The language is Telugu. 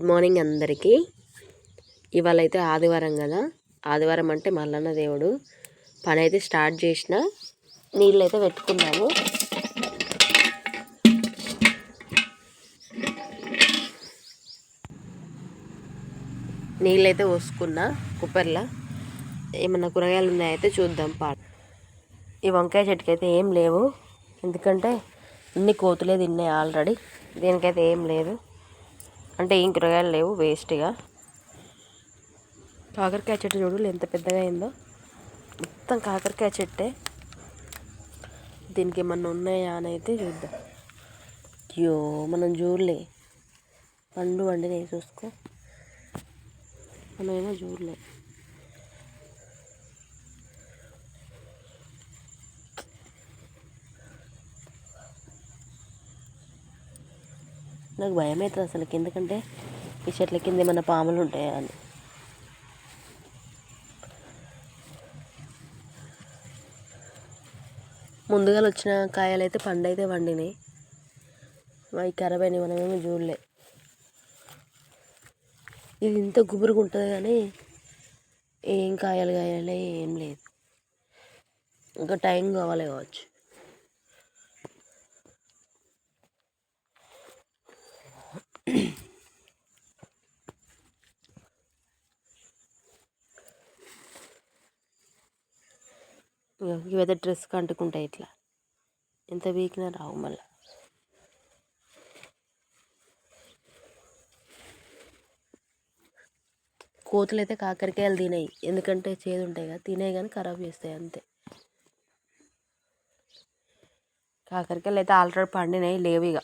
గుడ్ మార్నింగ్ అందరికీ. ఇవాళ అయితే ఆదివారం కదా. ఆదివారం అంటే మల్లన్న దేవుడు. పని అయితే స్టార్ట్ చేసిన. నీళ్ళు అయితే పెట్టుకున్నాము. నీళ్ళైతే పోసుకున్నా కుక్కర్లో. ఏమన్నా కూరగాయలు ఉన్నాయైతే చూద్దాం పా. ఈ వంకాయ చెట్టుకి అయితే ఏం లేవు. ఎందుకంటే అన్ని కోతులే తిన్నాయి ఆల్రెడీ. దీనికైతే ఏం లేదు. అంటే ఏం కూరగాయలు లేవు వేస్ట్గా కాకరకాయ చెట్టు చూడు ఎంత పెద్దగా అయిందో. మొత్తం కాకరకాయ చెట్టే. దీనికి ఏమన్నా ఉన్నాయా అని అయితే చూద్దాం. అయ్యో మనం చూడలే. పండు వండినాయి చూసుకో. మనమైనా చూడలే. నాకు భయం అవుతుంది అసలు ఎందుకంటే ఈ చెట్ల కింద ఏమైనా పాములు ఉంటాయా అని. ముందుగా వచ్చిన కాయలు అయితే పండైతే పండినాయి. వండినాయి అవి ఖరాబ్ అయినాయి మనమేమో చూడలే. ఇది ఇంత గుబురుగా ఉంటుంది కానీ ఏం కాయలు కాయాలి ఏం లేదు. ఇంకా టైం కావాలి కావచ్చు. ఇవైతే డ్రెస్కి అంటుకుంటాయి ఇట్లా. ఎంత వీకినా రావు మళ్ళీ. కోతులు అయితే కాకరకాయలు తినాయి. ఎందుకంటే చేదు ఉంటాయి కదా తినాయి కానీ ఖరాబ్ చేస్తాయి అంతే. కాకరకాయలు అయితే ఆల్రెడీ పండినాయి లేవు ఇక